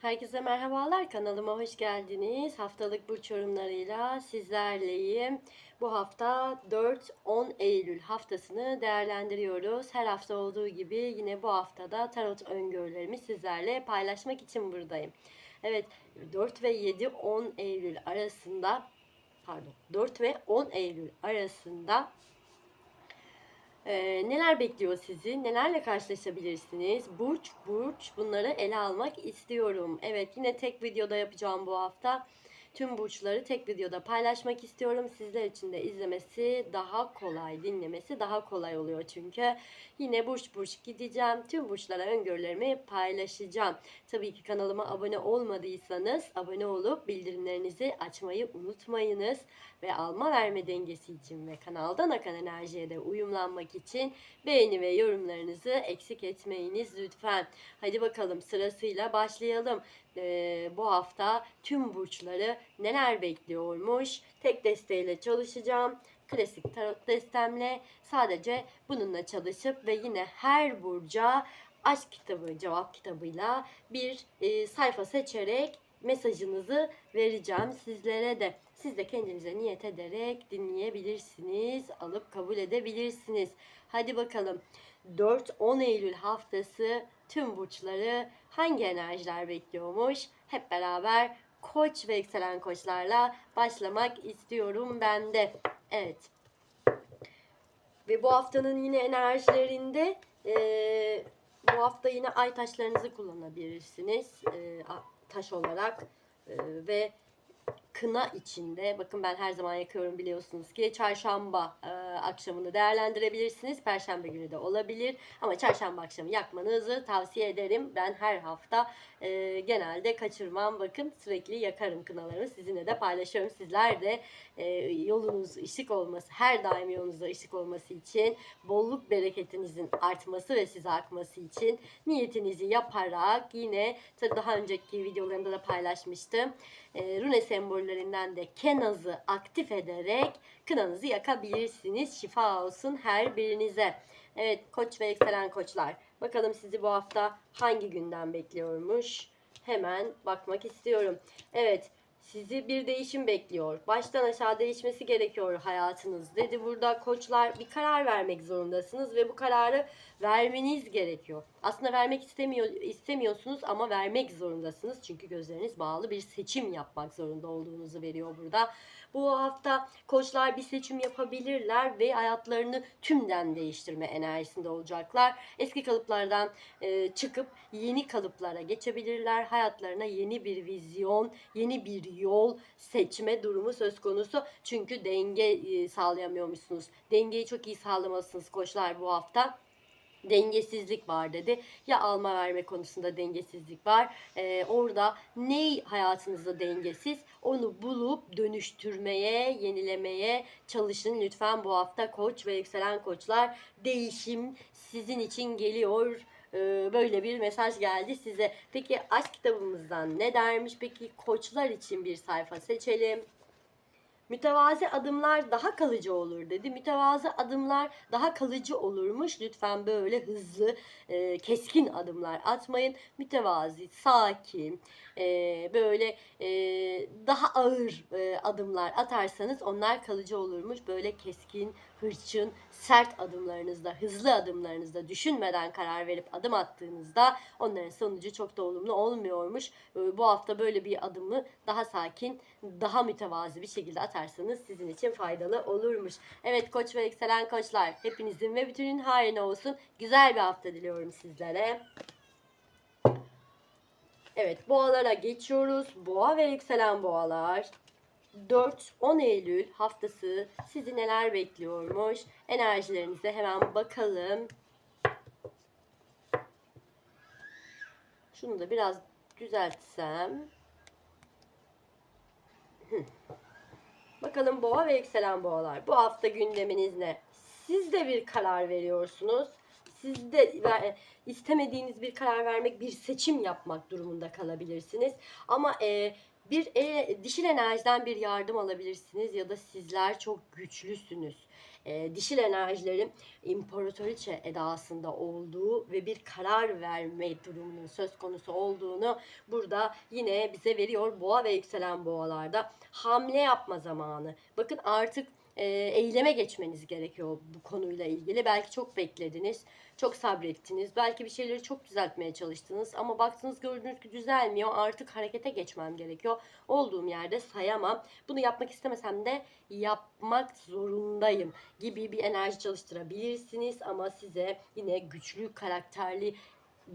Herkese merhabalar kanalıma hoş geldiniz. Haftalık burç yorumlarıyla sizlerleyim. Bu hafta 4-10 Eylül haftasını değerlendiriyoruz. Her hafta olduğu gibi yine bu haftada tarot öngörülerimi sizlerle paylaşmak için buradayım. Evet 4 ve 7-10 Eylül arasında pardon 4 ve 10 Eylül arasında ee, neler bekliyor sizi? Nelerle karşılaşabilirsiniz? Burç burç bunları ele almak istiyorum. Evet yine tek videoda yapacağım bu hafta. Tüm burçları tek videoda paylaşmak istiyorum. Sizler için de izlemesi daha kolay, dinlemesi daha kolay oluyor çünkü. Yine burç burç gideceğim. Tüm burçlara öngörülerimi paylaşacağım. Tabii ki kanalıma abone olmadıysanız abone olup bildirimlerinizi açmayı unutmayınız. Ve alma verme dengesi için ve kanaldan akan enerjiye de uyumlanmak için beğeni ve yorumlarınızı eksik etmeyiniz lütfen. Hadi bakalım sırasıyla başlayalım. Ee, bu hafta tüm burçları neler bekliyormuş? Tek desteğiyle çalışacağım. Klasik tarot destemle sadece bununla çalışıp ve yine her burca aşk kitabı, cevap kitabıyla bir e, sayfa seçerek mesajınızı vereceğim sizlere de. Siz de kendinize niyet ederek dinleyebilirsiniz, alıp kabul edebilirsiniz. Hadi bakalım 4-10 Eylül haftası tüm burçları hangi enerjiler bekliyormuş? Hep beraber koç ve yükselen koçlarla başlamak istiyorum ben de. Evet. Ve bu haftanın yine enerjilerinde eee, bu hafta yine ay taşlarınızı kullanabilirsiniz. A- taş olarak Eee, ve kına içinde bakın ben her zaman yakıyorum biliyorsunuz ki çarşamba e, akşamını değerlendirebilirsiniz. Perşembe günü de olabilir ama çarşamba akşamı yakmanızı tavsiye ederim. Ben her hafta e, genelde kaçırmam. Bakın sürekli yakarım kınalarımı. Sizinle de paylaşıyorum. Sizler de e, yolunuz ışık olması, her daim yolunuzda ışık olması için, bolluk bereketinizin artması ve size akması için niyetinizi yaparak yine tabii daha önceki videolarımda da paylaşmıştım. E, rune sembollerinden de kenazı aktif ederek kınanızı yakabilirsiniz. Şifa olsun her birinize. Evet koç ve yükselen koçlar. Bakalım sizi bu hafta hangi günden bekliyormuş? Hemen bakmak istiyorum. Evet sizi bir değişim bekliyor. Baştan aşağı değişmesi gerekiyor hayatınız dedi. Burada koçlar bir karar vermek zorundasınız ve bu kararı vermeniz gerekiyor. Aslında vermek istemiyor istemiyorsunuz ama vermek zorundasınız. Çünkü gözleriniz bağlı bir seçim yapmak zorunda olduğunuzu veriyor burada. Bu hafta koçlar bir seçim yapabilirler ve hayatlarını tümden değiştirme enerjisinde olacaklar. Eski kalıplardan e, çıkıp yeni kalıplara geçebilirler. Hayatlarına yeni bir vizyon, yeni bir yol seçme durumu söz konusu. Çünkü denge e, sağlayamıyormuşsunuz. Dengeyi çok iyi sağlamalısınız koçlar bu hafta dengesizlik var dedi. Ya alma verme konusunda dengesizlik var. Ee, orada ne hayatınızda dengesiz onu bulup dönüştürmeye, yenilemeye çalışın. Lütfen bu hafta koç ve yükselen koçlar değişim sizin için geliyor. Ee, böyle bir mesaj geldi size. Peki aşk kitabımızdan ne dermiş? Peki koçlar için bir sayfa seçelim. Mütevazi adımlar daha kalıcı olur dedi. Mütevazı adımlar daha kalıcı olurmuş. Lütfen böyle hızlı, e, keskin adımlar atmayın. Mütevazi, sakin, e, böyle e, daha ağır e, adımlar atarsanız onlar kalıcı olurmuş. Böyle keskin, hırçın, sert adımlarınızda, hızlı adımlarınızda düşünmeden karar verip adım attığınızda onların sonucu çok da olumlu olmuyormuş. E, bu hafta böyle bir adımı daha sakin, daha mütevazi bir şekilde atarsanız sizin için faydalı olurmuş. Evet koç ve yükselen koçlar hepinizin ve bütünün hayrına olsun. Güzel bir hafta diliyorum sizlere. Evet boğalara geçiyoruz. Boğa ve yükselen boğalar. 4-10 Eylül haftası sizi neler bekliyormuş? Enerjilerinize hemen bakalım. Şunu da biraz düzeltsem. Bakalım boğa ve yükselen boğalar. Bu hafta gündeminiz ne? Siz de bir karar veriyorsunuz. Siz de istemediğiniz bir karar vermek, bir seçim yapmak durumunda kalabilirsiniz. Ama e, bir e, dişil enerjiden bir yardım alabilirsiniz ya da sizler çok güçlüsünüz. e, dişil enerjilerin imparatoriçe edasında olduğu ve bir karar verme durumunun söz konusu olduğunu burada yine bize veriyor boğa ve yükselen boğalarda hamle yapma zamanı. Bakın artık e, eyleme geçmeniz gerekiyor bu konuyla ilgili. Belki çok beklediniz, çok sabrettiniz, belki bir şeyleri çok düzeltmeye çalıştınız ama baktınız gördünüz ki düzelmiyor. Artık harekete geçmem gerekiyor. Olduğum yerde sayamam. Bunu yapmak istemesem de yapmak zorundayım gibi bir enerji çalıştırabilirsiniz ama size yine güçlü, karakterli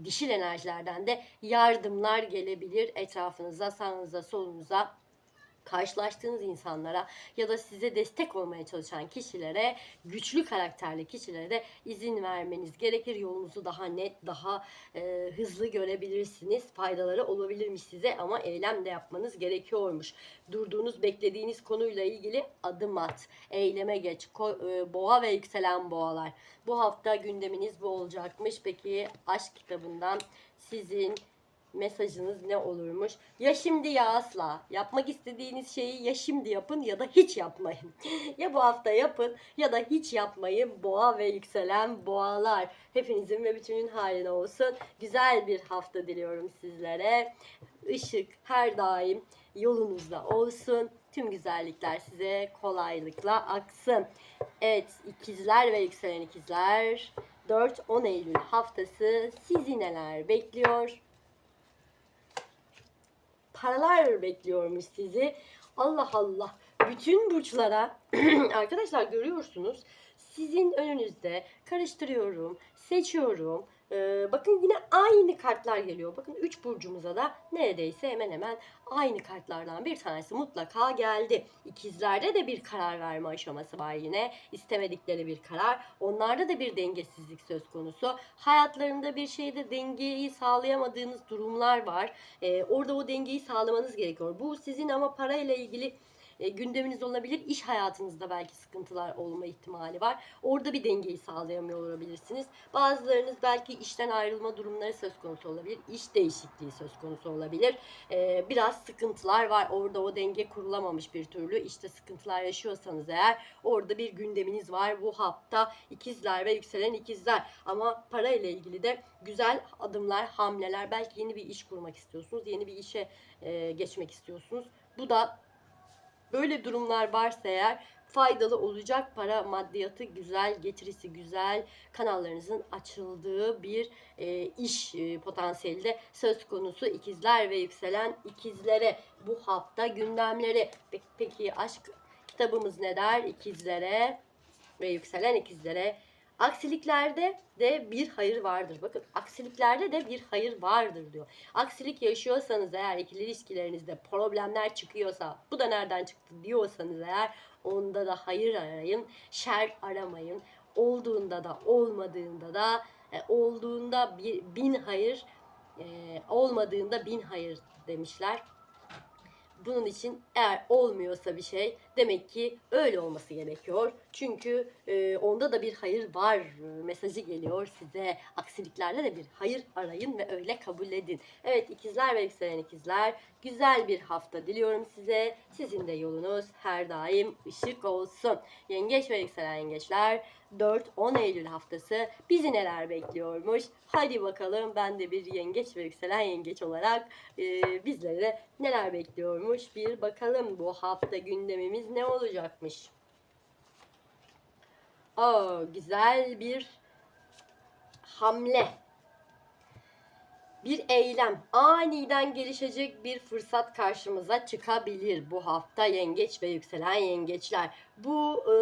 dişil enerjilerden de yardımlar gelebilir etrafınıza, sağınıza, solunuza karşılaştığınız insanlara ya da size destek olmaya çalışan kişilere, güçlü karakterli kişilere de izin vermeniz gerekir. Yolunuzu daha net, daha e, hızlı görebilirsiniz. Faydaları olabilirmiş size ama eylem de yapmanız gerekiyormuş. Durduğunuz, beklediğiniz konuyla ilgili adım at. Eyleme geç. Ko- e, boğa ve yükselen boğalar. Bu hafta gündeminiz bu olacakmış. Peki aşk kitabından sizin mesajınız ne olurmuş? Ya şimdi ya asla. Yapmak istediğiniz şeyi ya şimdi yapın ya da hiç yapmayın. ya bu hafta yapın ya da hiç yapmayın. Boğa ve yükselen boğalar. Hepinizin ve bütünün haline olsun. Güzel bir hafta diliyorum sizlere. Işık her daim yolunuzda olsun. Tüm güzellikler size kolaylıkla aksın. Evet ikizler ve yükselen ikizler 4-10 Eylül haftası sizi neler bekliyor? Paralar bekliyormuş sizi. Allah Allah. Bütün burçlara arkadaşlar görüyorsunuz. Sizin önünüzde karıştırıyorum, seçiyorum. Ee, bakın yine aynı kartlar geliyor. Bakın 3 burcumuza da neredeyse hemen hemen aynı kartlardan bir tanesi mutlaka geldi. İkizlerde de bir karar verme aşaması var yine. İstemedikleri bir karar. Onlarda da bir dengesizlik söz konusu. Hayatlarında bir şeyde dengeyi sağlayamadığınız durumlar var. Ee, orada o dengeyi sağlamanız gerekiyor. Bu sizin ama parayla ilgili e, gündeminiz olabilir. İş hayatınızda belki sıkıntılar olma ihtimali var. Orada bir dengeyi sağlayamıyor olabilirsiniz. Bazılarınız belki işten ayrılma durumları söz konusu olabilir. İş değişikliği söz konusu olabilir. E, biraz sıkıntılar var. Orada o denge kurulamamış bir türlü. İşte sıkıntılar yaşıyorsanız eğer orada bir gündeminiz var. Bu hafta ikizler ve yükselen ikizler. Ama para ile ilgili de güzel adımlar, hamleler. Belki yeni bir iş kurmak istiyorsunuz. Yeni bir işe e, geçmek istiyorsunuz. Bu da Böyle durumlar varsa eğer faydalı olacak para maddiyatı güzel, getirisi güzel, kanallarınızın açıldığı bir e, iş e, potansiyeli de söz konusu ikizler ve yükselen ikizlere bu hafta gündemleri. Peki, aşk kitabımız ne der ikizlere ve yükselen ikizlere? Aksiliklerde de bir hayır vardır. Bakın aksiliklerde de bir hayır vardır diyor. Aksilik yaşıyorsanız eğer ikili ilişkilerinizde problemler çıkıyorsa bu da nereden çıktı diyorsanız eğer onda da hayır arayın. Şer aramayın. Olduğunda da olmadığında da e, olduğunda bir, bin hayır e, olmadığında bin hayır demişler. Bunun için eğer olmuyorsa bir şey demek ki öyle olması gerekiyor. Çünkü e, onda da bir hayır var e, mesajı geliyor size. Aksiliklerde de bir hayır arayın ve öyle kabul edin. Evet ikizler ve yükselen ikizler güzel bir hafta diliyorum size. Sizin de yolunuz her daim ışık olsun. Yengeç ve yükselen yengeçler 4-10 Eylül haftası bizi neler bekliyormuş? Hadi bakalım ben de bir yengeç ve yükselen yengeç olarak e, bizlere neler bekliyormuş? Bir bakalım bu hafta gündemimiz ne olacakmış? Aa, güzel bir hamle. Bir eylem, aniden gelişecek bir fırsat karşımıza çıkabilir bu hafta yengeç ve yükselen yengeçler. Bu e,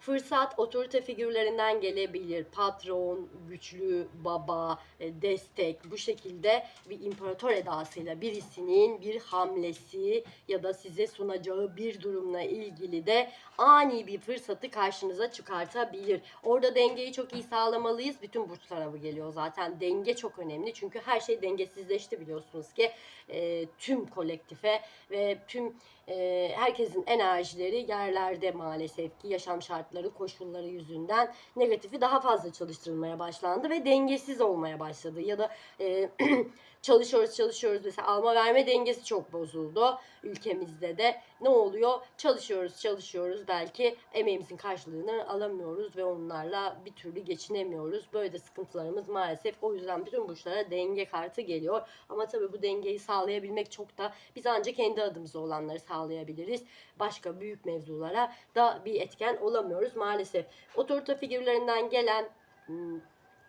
fırsat otorite figürlerinden gelebilir. Patron, güçlü baba, e, destek bu şekilde bir imparator edasıyla birisinin bir hamlesi ya da size sunacağı bir durumla ilgili de ani bir fırsatı karşınıza çıkartabilir. Orada dengeyi çok iyi sağlamalıyız. Bütün burçlara bu geliyor zaten. Denge çok önemli. Çünkü her şey dengesizleşti biliyorsunuz ki. E, tüm kolektife ve tüm e, herkesin enerjileri yerlerde maalesef ki yaşam şartları, koşulları yüzünden negatifi daha fazla çalıştırılmaya başlandı ve dengesiz olmaya başladı. Ya da e, çalışıyoruz çalışıyoruz mesela alma verme dengesi çok bozuldu ülkemizde de. Ne oluyor? Çalışıyoruz çalışıyoruz. Belki emeğimizin karşılığını alamıyoruz ve onlarla bir türlü geçinemiyoruz. Böyle de sıkıntılarımız maalesef. O yüzden bütün burçlara denge kartı geliyor. Ama tabii bu dengeyi sağlayabilmek çok da biz ancak kendi adımıza olanları sağlayabiliriz. Başka büyük mevzulara da bir etken olamıyoruz maalesef otorite figürlerinden gelen hmm,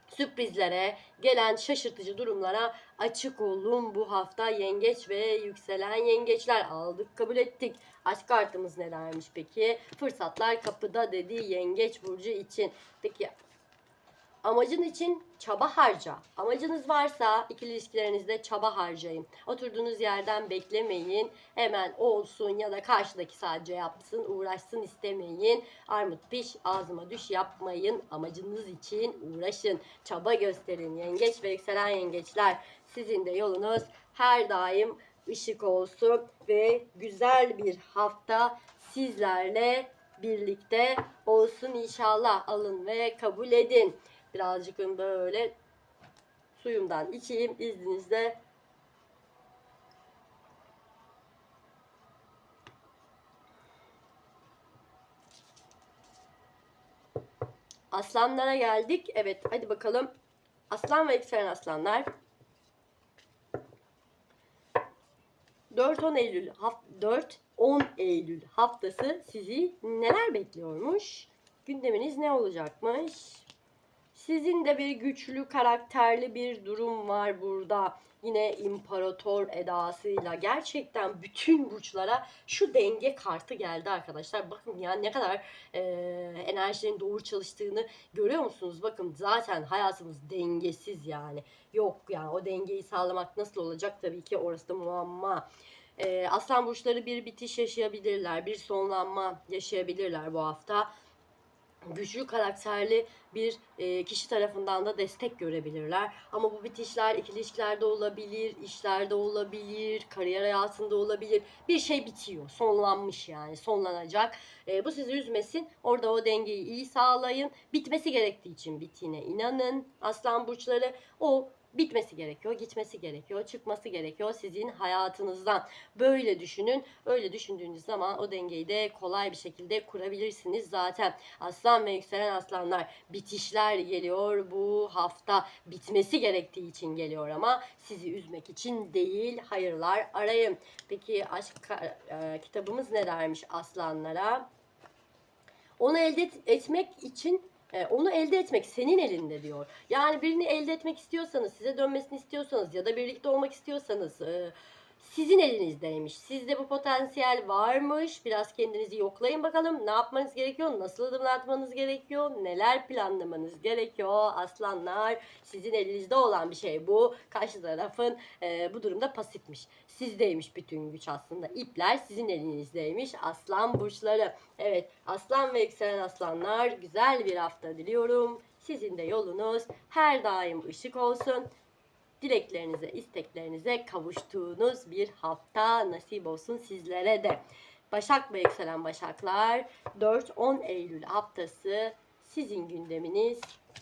sürprizlere, gelen şaşırtıcı durumlara açık olun bu hafta yengeç ve yükselen yengeçler aldık kabul ettik. Aşk kartımız ne dermiş peki? Fırsatlar kapıda dedi yengeç burcu için. Peki amacın için çaba harca. Amacınız varsa ikili ilişkilerinizde çaba harcayın. Oturduğunuz yerden beklemeyin. Hemen olsun ya da karşıdaki sadece yapsın, uğraşsın istemeyin. Armut piş, ağzıma düş yapmayın. Amacınız için uğraşın. Çaba gösterin. Yengeç ve yükselen yengeçler. Sizin de yolunuz her daim ışık olsun ve güzel bir hafta sizlerle birlikte olsun inşallah. Alın ve kabul edin. Birazcık böyle suyumdan içeyim izninizle. Aslanlara geldik. Evet hadi bakalım. Aslan ve yükselen aslanlar. 4-10 Eylül 4-10 Eylül haftası sizi neler bekliyormuş? Gündeminiz ne olacakmış? Sizin de bir güçlü karakterli bir durum var burada. Yine imparator edasıyla gerçekten bütün burçlara şu denge kartı geldi arkadaşlar. Bakın ya ne kadar e, enerjilerin doğru çalıştığını görüyor musunuz? Bakın zaten hayatımız dengesiz yani. Yok yani o dengeyi sağlamak nasıl olacak tabii ki orası da muamma. E, aslan burçları bir bitiş yaşayabilirler, bir sonlanma yaşayabilirler bu hafta güçlü karakterli bir e, kişi tarafından da destek görebilirler. Ama bu bitişler ikili ilişkilerde olabilir, işlerde olabilir, kariyer hayatında olabilir. Bir şey bitiyor, sonlanmış yani, sonlanacak. E, bu sizi üzmesin. Orada o dengeyi iyi sağlayın. Bitmesi gerektiği için bittiğine inanın. Aslan burçları o bitmesi gerekiyor, gitmesi gerekiyor, çıkması gerekiyor sizin hayatınızdan. Böyle düşünün. Öyle düşündüğünüz zaman o dengeyi de kolay bir şekilde kurabilirsiniz zaten. Aslan ve yükselen aslanlar bitişler geliyor bu hafta. Bitmesi gerektiği için geliyor ama sizi üzmek için değil. Hayırlar arayın. Peki aşk e, kitabımız ne dermiş aslanlara? Onu elde et- etmek için e, onu elde etmek senin elinde diyor. Yani birini elde etmek istiyorsanız, size dönmesini istiyorsanız ya da birlikte olmak istiyorsanız e, sizin elinizdeymiş. Sizde bu potansiyel varmış. Biraz kendinizi yoklayın bakalım. Ne yapmanız gerekiyor? Nasıl adımlar atmanız gerekiyor? Neler planlamanız gerekiyor? Aslanlar sizin elinizde olan bir şey bu. Karşı tarafın e, bu durumda pasifmiş. Sizdeymiş bütün güç aslında. İpler sizin elinizdeymiş. Aslan burçları. Evet aslan ve yükselen aslanlar güzel bir hafta diliyorum. Sizin de yolunuz her daim ışık olsun dileklerinize, isteklerinize kavuştuğunuz bir hafta nasip olsun sizlere de. Başak ve yükselen Başaklar 4-10 Eylül haftası sizin gündeminiz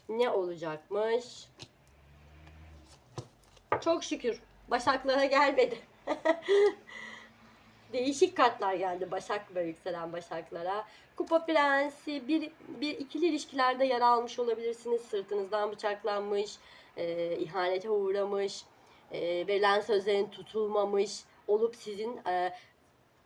ne olacakmış? Çok şükür Başaklara gelmedi. Değişik kartlar geldi Başak ve yükselen Başaklara. Kupa Prensi bir, bir ikili ilişkilerde yer almış olabilirsiniz. Sırtınızdan bıçaklanmış, e, ihanete uğramış, e, verilen sözlerin tutulmamış olup sizin e,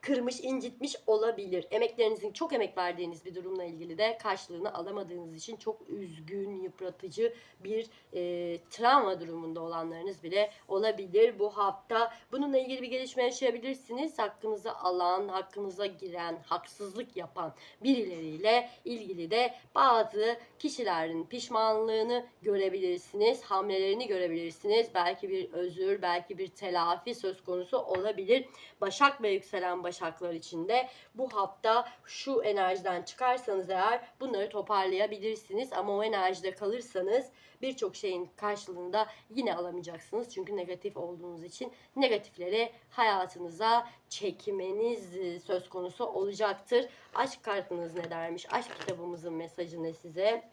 kırmış, incitmiş olabilir. Emeklerinizin çok emek verdiğiniz bir durumla ilgili de karşılığını alamadığınız için çok üzgün, yıpratıcı bir e, travma durumunda olanlarınız bile olabilir bu hafta. Bununla ilgili bir gelişme yaşayabilirsiniz. Hakkınıza alan, hakkınıza giren, haksızlık yapan birileriyle ilgili de bazı kişilerin pişmanlığını görebilirsiniz. Hamlelerini görebilirsiniz. Belki bir özür, belki bir telafi söz konusu olabilir. Başak ve yükselen başaklar için de bu hafta şu enerjiden çıkarsanız eğer bunları toparlayabilirsiniz. Ama o enerjide kalırsanız birçok şeyin karşılığında yine alamayacaksınız. Çünkü negatif olduğunuz için negatifleri hayatınıza çekmeniz e, söz konusu olacaktır. Aşk kartınız ne dermiş? Aşk kitabımızın mesajı ne size?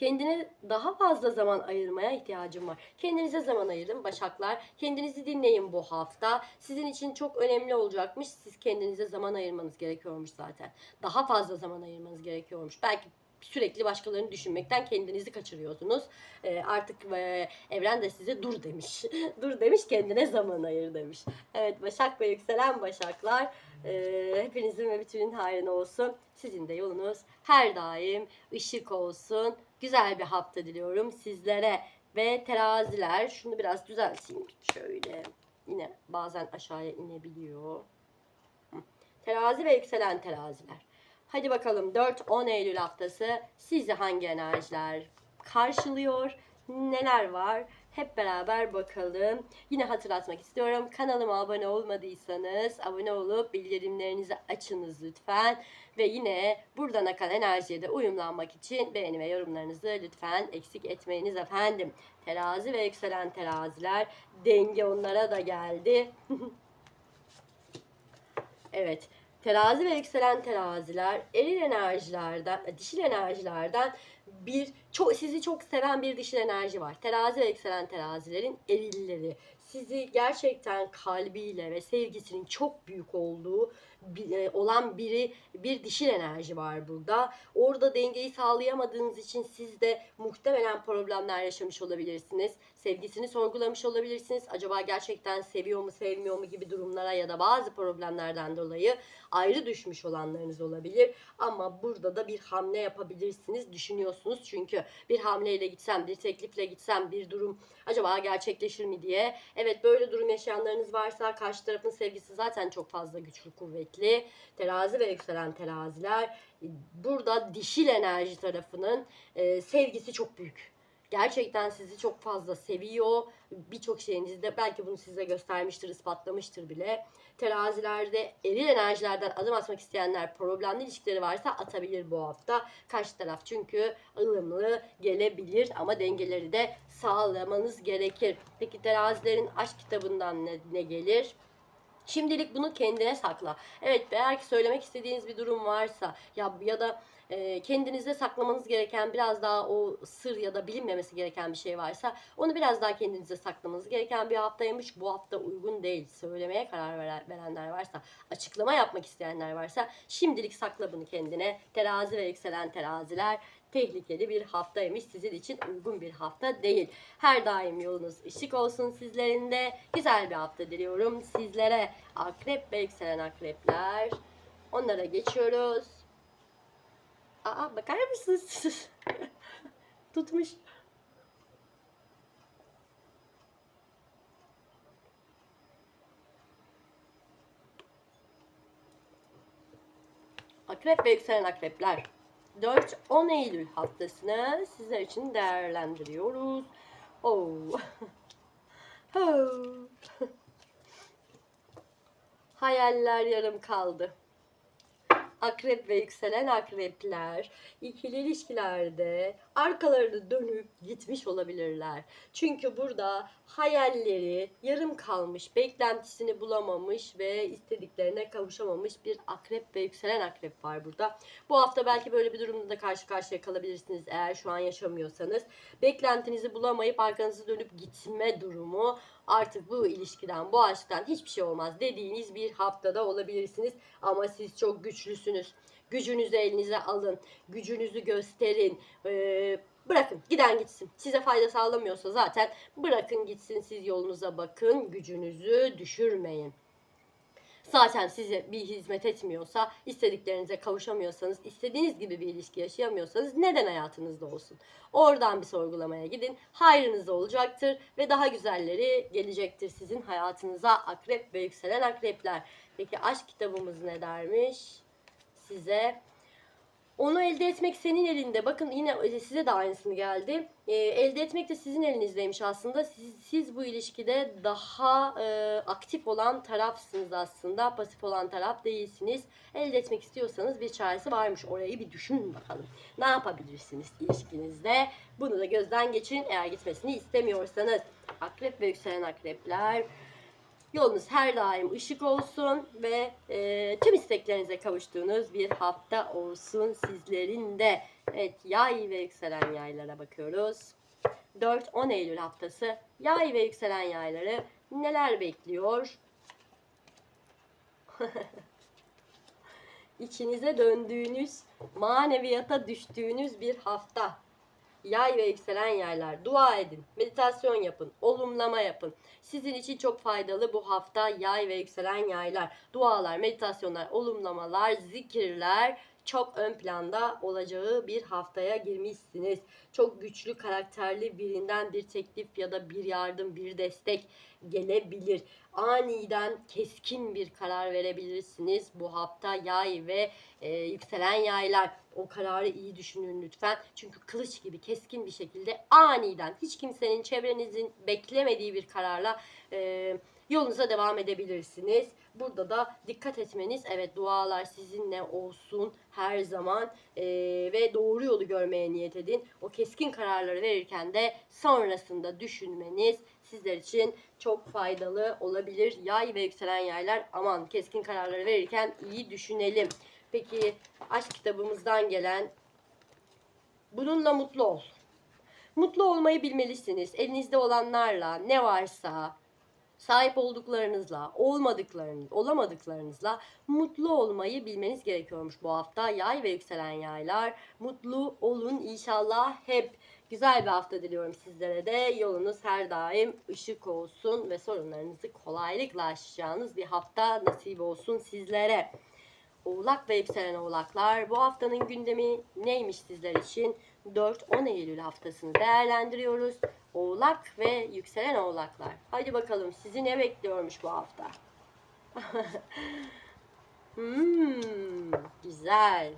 Kendine daha fazla zaman ayırmaya ihtiyacım var. Kendinize zaman ayırın Başaklar. Kendinizi dinleyin bu hafta. Sizin için çok önemli olacakmış. Siz kendinize zaman ayırmanız gerekiyormuş zaten. Daha fazla zaman ayırmanız gerekiyormuş. Belki sürekli başkalarını düşünmekten kendinizi kaçırıyorsunuz. Ee, artık e, evren de size dur demiş. dur demiş kendine zaman ayır demiş. Evet Başak ve yükselen Başaklar e, hepinizin ve bütünün hayrına olsun. Sizin de yolunuz her daim ışık olsun. Güzel bir hafta diliyorum sizlere. Ve teraziler şunu biraz düzelteyim. Şöyle yine bazen aşağıya inebiliyor. Terazi ve yükselen teraziler. Hadi bakalım 4-10 Eylül haftası sizi hangi enerjiler karşılıyor? Neler var? Hep beraber bakalım. Yine hatırlatmak istiyorum. Kanalıma abone olmadıysanız abone olup bildirimlerinizi açınız lütfen. Ve yine buradan akan enerjiye de uyumlanmak için beğeni ve yorumlarınızı lütfen eksik etmeyiniz efendim. Terazi ve yükselen teraziler denge onlara da geldi. evet. Terazi ve yükselen teraziler eril enerjilerden, dişil enerjilerden bir çok sizi çok seven bir dişil enerji var. Terazi ve yükselen terazilerin erilleri. Sizi gerçekten kalbiyle ve sevgisinin çok büyük olduğu e, olan biri bir dişil enerji var burada. Orada dengeyi sağlayamadığınız için siz de muhtemelen problemler yaşamış olabilirsiniz. Sevgisini sorgulamış olabilirsiniz. Acaba gerçekten seviyor mu, sevmiyor mu gibi durumlara ya da bazı problemlerden dolayı ayrı düşmüş olanlarınız olabilir. Ama burada da bir hamle yapabilirsiniz. Düşünüyorsunuz çünkü bir hamleyle gitsem, bir teklifle gitsem, bir durum acaba gerçekleşir mi diye. Evet böyle durum yaşayanlarınız varsa karşı tarafın sevgisi zaten çok fazla güçlü, kuvvetli. Terazi ve yükselen teraziler burada dişil enerji tarafının e, sevgisi çok büyük. Gerçekten sizi çok fazla seviyor. Birçok şeyinizi de belki bunu size göstermiştir, ispatlamıştır bile. Terazilerde eril enerjilerden adım atmak isteyenler problemli ilişkileri varsa atabilir bu hafta. Karşı taraf çünkü ılımlı gelebilir ama dengeleri de sağlamanız gerekir. Peki terazilerin aşk kitabından ne, ne gelir? Şimdilik bunu kendine sakla. Evet eğer ki söylemek istediğiniz bir durum varsa ya ya da e, kendinizde saklamanız gereken biraz daha o sır ya da bilinmemesi gereken bir şey varsa onu biraz daha kendinize saklamanız gereken bir haftaymış. Bu hafta uygun değil. Söylemeye karar veren- verenler varsa, açıklama yapmak isteyenler varsa şimdilik sakla bunu kendine. Terazi ve yükselen teraziler tehlikeli bir haftaymış. Sizin için uygun bir hafta değil. Her daim yolunuz ışık olsun sizlerin de. Güzel bir hafta diliyorum sizlere. Akrep ve yükselen akrepler. Onlara geçiyoruz. Aa bakar mısınız? Tutmuş. Akrep ve yükselen akrepler. 4-10 Eylül haftasını sizler için değerlendiriyoruz. Oh. Hayaller yarım kaldı. Akrep ve yükselen akrepler ikili ilişkilerde arkalarını dönüp gitmiş olabilirler. Çünkü burada hayalleri yarım kalmış, beklentisini bulamamış ve istediklerine kavuşamamış bir akrep ve yükselen akrep var burada. Bu hafta belki böyle bir durumda da karşı karşıya kalabilirsiniz eğer şu an yaşamıyorsanız. Beklentinizi bulamayıp arkanızı dönüp gitme durumu artık bu ilişkiden, bu aşktan hiçbir şey olmaz dediğiniz bir haftada olabilirsiniz. Ama siz çok güçlüsünüz. Gücünüzü elinize alın. Gücünüzü gösterin. Ee, bırakın giden gitsin. Size fayda sağlamıyorsa zaten bırakın gitsin. Siz yolunuza bakın. Gücünüzü düşürmeyin. Zaten size bir hizmet etmiyorsa, istediklerinize kavuşamıyorsanız, istediğiniz gibi bir ilişki yaşayamıyorsanız neden hayatınızda olsun? Oradan bir sorgulamaya gidin. Hayrınıza olacaktır ve daha güzelleri gelecektir sizin hayatınıza akrep ve yükselen akrepler. Peki aşk kitabımız ne dermiş? Size onu elde etmek senin elinde. Bakın yine e, size de aynısını geldi. Ee, elde etmek de sizin elinizdeymiş aslında. Siz, siz bu ilişkide daha e, aktif olan tarafsınız aslında. Pasif olan taraf değilsiniz. Elde etmek istiyorsanız bir çaresi varmış. Orayı bir düşünün bakalım. Ne yapabilirsiniz ilişkinizde? Bunu da gözden geçirin eğer gitmesini istemiyorsanız. Akrep ve yükselen akrepler Yolunuz her daim ışık olsun ve e, tüm isteklerinize kavuştuğunuz bir hafta olsun sizlerin de. Evet yay ve yükselen yaylara bakıyoruz. 4-10 Eylül haftası yay ve yükselen yayları neler bekliyor? İçinize döndüğünüz, maneviyata düştüğünüz bir hafta. Yay ve yükselen yaylar. Dua edin, meditasyon yapın, olumlama yapın. Sizin için çok faydalı bu hafta yay ve yükselen yaylar. Dualar, meditasyonlar, olumlamalar, zikirler çok ön planda olacağı bir haftaya girmişsiniz. Çok güçlü karakterli birinden bir teklif ya da bir yardım, bir destek gelebilir. Aniden keskin bir karar verebilirsiniz bu hafta yay ve e, yükselen yaylar. O kararı iyi düşünün lütfen. Çünkü kılıç gibi keskin bir şekilde aniden hiç kimsenin çevrenizin beklemediği bir kararla e, yolunuza devam edebilirsiniz. Burada da dikkat etmeniz evet dualar sizinle olsun her zaman e, ve doğru yolu görmeye niyet edin. O keskin kararları verirken de sonrasında düşünmeniz sizler için çok faydalı olabilir. Yay ve yükselen yaylar aman keskin kararları verirken iyi düşünelim. Peki aşk kitabımızdan gelen bununla mutlu ol. Mutlu olmayı bilmelisiniz. Elinizde olanlarla ne varsa sahip olduklarınızla, olmadıklarınız, olamadıklarınızla mutlu olmayı bilmeniz gerekiyormuş bu hafta. Yay ve yükselen yaylar mutlu olun inşallah hep. Güzel bir hafta diliyorum sizlere de. Yolunuz her daim ışık olsun ve sorunlarınızı kolaylıkla aşacağınız bir hafta nasip olsun sizlere. Oğlak ve yükselen oğlaklar bu haftanın gündemi neymiş sizler için? 4-10 Eylül haftasını değerlendiriyoruz. Oğlak ve yükselen oğlaklar. Hadi bakalım sizi ne bekliyormuş bu hafta? hmm, güzel.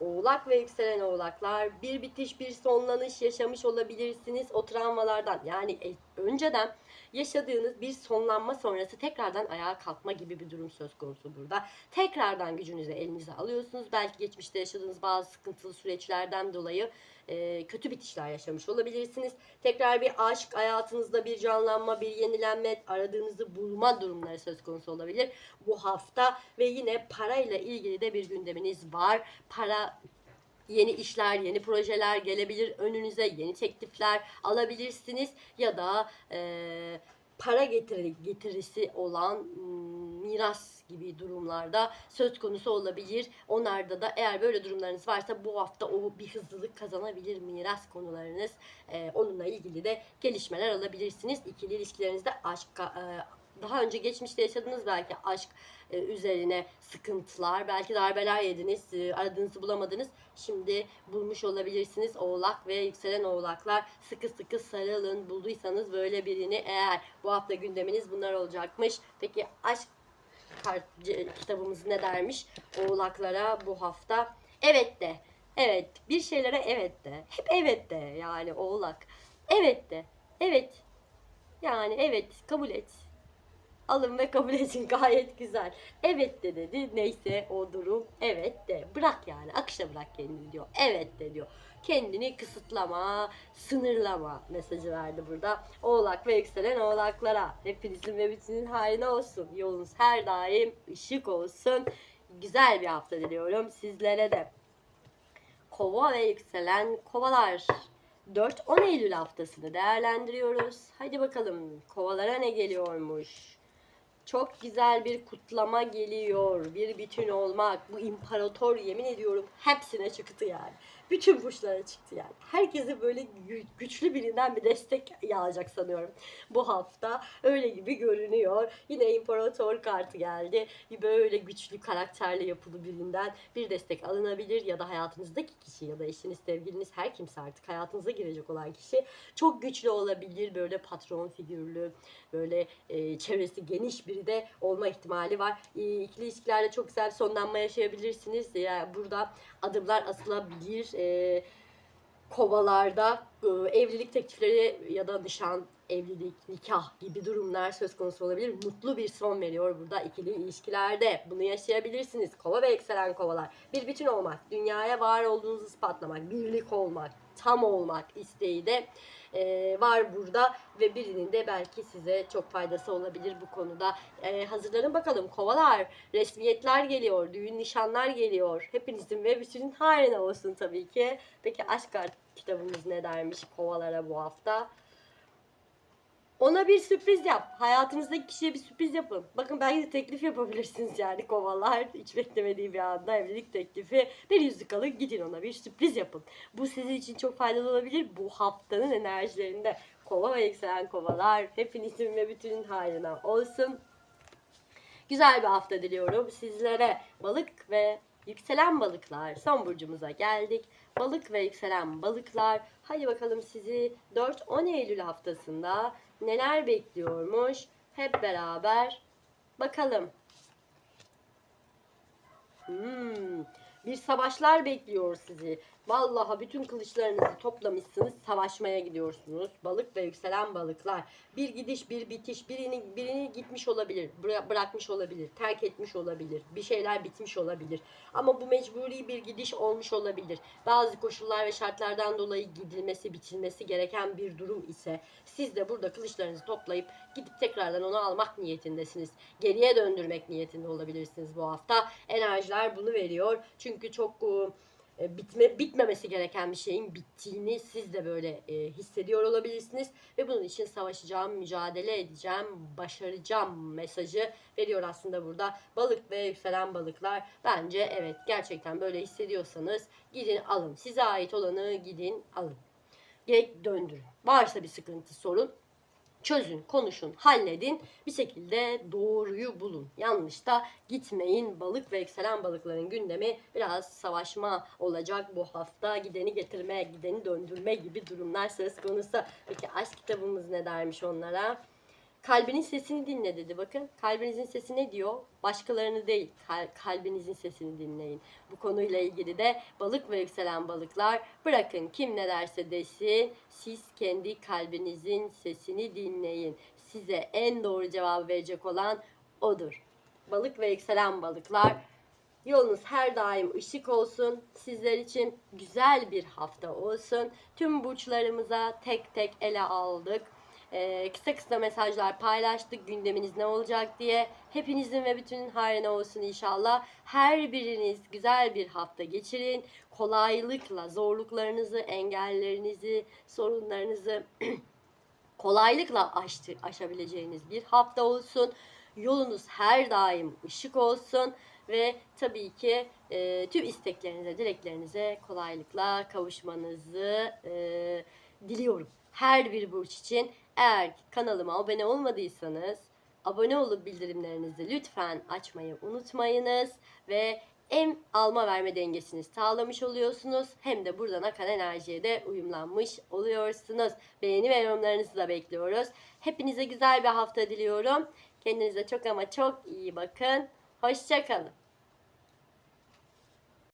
Oğlak ve yükselen oğlaklar bir bitiş bir sonlanış yaşamış olabilirsiniz o travmalardan. Yani e, önceden yaşadığınız bir sonlanma sonrası tekrardan ayağa kalkma gibi bir durum söz konusu burada. Tekrardan gücünüzü elinize alıyorsunuz. Belki geçmişte yaşadığınız bazı sıkıntılı süreçlerden dolayı e, kötü bitişler yaşamış olabilirsiniz. Tekrar bir aşk hayatınızda bir canlanma, bir yenilenme, aradığınızı bulma durumları söz konusu olabilir bu hafta ve yine parayla ilgili de bir gündeminiz var. Para yeni işler, yeni projeler gelebilir önünüze, yeni teklifler alabilirsiniz ya da e, para getiri, getirisi olan miras gibi durumlarda söz konusu olabilir. Onlarda da eğer böyle durumlarınız varsa bu hafta o bir hızlılık kazanabilir miras konularınız. E, onunla ilgili de gelişmeler alabilirsiniz. İkili ilişkilerinizde aşk e, daha önce geçmişte yaşadığınız belki aşk üzerine sıkıntılar, belki darbeler yediniz, e, aradığınızı bulamadınız. Şimdi bulmuş olabilirsiniz. Oğlak ve yükselen oğlaklar sıkı sıkı sarılın. Bulduysanız böyle birini eğer bu hafta gündeminiz bunlar olacakmış. Peki aşk kart kitabımız ne dermiş? Oğlaklara bu hafta evet de. Evet bir şeylere evet de. Hep evet de yani oğlak. Evet de. Evet. Yani evet kabul et alın ve kabul edin gayet güzel. Evet de dedi neyse o durum evet de bırak yani akışa bırak kendini diyor. Evet de diyor. Kendini kısıtlama, sınırlama mesajı verdi burada. Oğlak ve yükselen oğlaklara. Hepinizin ve bütünün hayrına olsun. Yolunuz her daim ışık olsun. Güzel bir hafta diliyorum sizlere de. Kova ve yükselen kovalar. 4-10 Eylül haftasını değerlendiriyoruz. Hadi bakalım kovalara ne geliyormuş? Çok güzel bir kutlama geliyor. Bir bütün olmak. Bu imparator yemin ediyorum hepsine çıktı yani. Bütün burçlara çıktı yani. Herkese böyle gü- güçlü birinden bir destek yağacak sanıyorum. Bu hafta öyle gibi görünüyor. Yine imparator kartı geldi. Böyle güçlü karakterli yapılı birinden bir destek alınabilir ya da hayatınızdaki kişi ya da eşiniz, sevgiliniz her kimse artık hayatınıza girecek olan kişi çok güçlü olabilir. Böyle patron figürlü, böyle e, çevresi geniş biri de olma ihtimali var. E, ikili ilişkilerde çok güzel bir sonlanma yaşayabilirsiniz. Yani burada adımlar asılabilir. E, kovalarda e, evlilik teklifleri ya da nişan, evlilik, nikah gibi durumlar söz konusu olabilir. Mutlu bir son veriyor burada ikili ilişkilerde. Bunu yaşayabilirsiniz. Kova ve yükselen kovalar. Bir bütün olmak, dünyaya var olduğunuzu ispatlamak, birlik olmak, tam olmak isteği de e, var burada ve birinin de belki size çok faydası olabilir bu konuda. E, hazırlanın bakalım kovalar, resmiyetler geliyor, düğün nişanlar geliyor. Hepinizin ve bütün hayrına olsun tabii ki. Peki aşk kart kitabımız ne dermiş kovalara bu hafta? Ona bir sürpriz yap. Hayatınızdaki kişiye bir sürpriz yapın. Bakın belki de teklif yapabilirsiniz yani kovalar. Hiç beklemediği bir anda evlilik teklifi. Bir yüzük alın gidin ona bir sürpriz yapın. Bu sizin için çok faydalı olabilir. Bu haftanın enerjilerinde kova ve yükselen kovalar hepinizin ve bütünün hayrına olsun. Güzel bir hafta diliyorum sizlere. Balık ve yükselen balıklar son burcumuza geldik. Balık ve yükselen balıklar. Hadi bakalım sizi 4-10 Eylül haftasında neler bekliyormuş? Hep beraber bakalım. Hmm, bir savaşlar bekliyor sizi. Vallahi bütün kılıçlarınızı toplamışsınız, savaşmaya gidiyorsunuz. Balık ve yükselen balıklar. Bir gidiş, bir bitiş, birini birini gitmiş olabilir, bıra- bırakmış olabilir, terk etmiş olabilir, bir şeyler bitmiş olabilir. Ama bu mecburi bir gidiş olmuş olabilir. Bazı koşullar ve şartlardan dolayı gidilmesi, bitilmesi gereken bir durum ise siz de burada kılıçlarınızı toplayıp gidip tekrardan onu almak niyetindesiniz. Geriye döndürmek niyetinde olabilirsiniz bu hafta. Enerjiler bunu veriyor. Çünkü çok e, bitme bitmemesi gereken bir şeyin bittiğini siz de böyle e, hissediyor olabilirsiniz ve bunun için savaşacağım, mücadele edeceğim, başaracağım mesajı veriyor aslında burada. Balık ve yükselen balıklar bence evet gerçekten böyle hissediyorsanız gidin alın. Size ait olanı gidin alın. Gerek döndürün. Varsa bir sıkıntı, sorun çözün, konuşun, halledin. Bir şekilde doğruyu bulun. Yanlış da gitmeyin. Balık ve yükselen balıkların gündemi biraz savaşma olacak bu hafta. Gideni getirme, gideni döndürme gibi durumlar söz konusu. Peki aşk kitabımız ne dermiş onlara? Kalbinin sesini dinle dedi. Bakın kalbinizin sesi ne diyor? Başkalarını değil, kal- kalbinizin sesini dinleyin. Bu konuyla ilgili de balık ve yükselen balıklar bırakın kim ne derse desin. Siz kendi kalbinizin sesini dinleyin. Size en doğru cevabı verecek olan odur. Balık ve yükselen balıklar Yolunuz her daim ışık olsun. Sizler için güzel bir hafta olsun. Tüm burçlarımıza tek tek ele aldık. Ee, kısa kısa mesajlar paylaştık. Gündeminiz ne olacak diye. Hepinizin ve bütünün hayrına olsun inşallah. Her biriniz güzel bir hafta geçirin. Kolaylıkla zorluklarınızı, engellerinizi, sorunlarınızı kolaylıkla aştı, aşabileceğiniz bir hafta olsun. Yolunuz her daim ışık olsun ve tabii ki e, tüm isteklerinize, dileklerinize kolaylıkla kavuşmanızı e, diliyorum. Her bir burç için eğer kanalıma abone olmadıysanız abone olup bildirimlerinizi lütfen açmayı unutmayınız ve hem alma verme dengesini sağlamış oluyorsunuz hem de buradan akan enerjiye de uyumlanmış oluyorsunuz. Beğeni ve yorumlarınızı da bekliyoruz. Hepinize güzel bir hafta diliyorum. Kendinize çok ama çok iyi bakın. Hoşçakalın.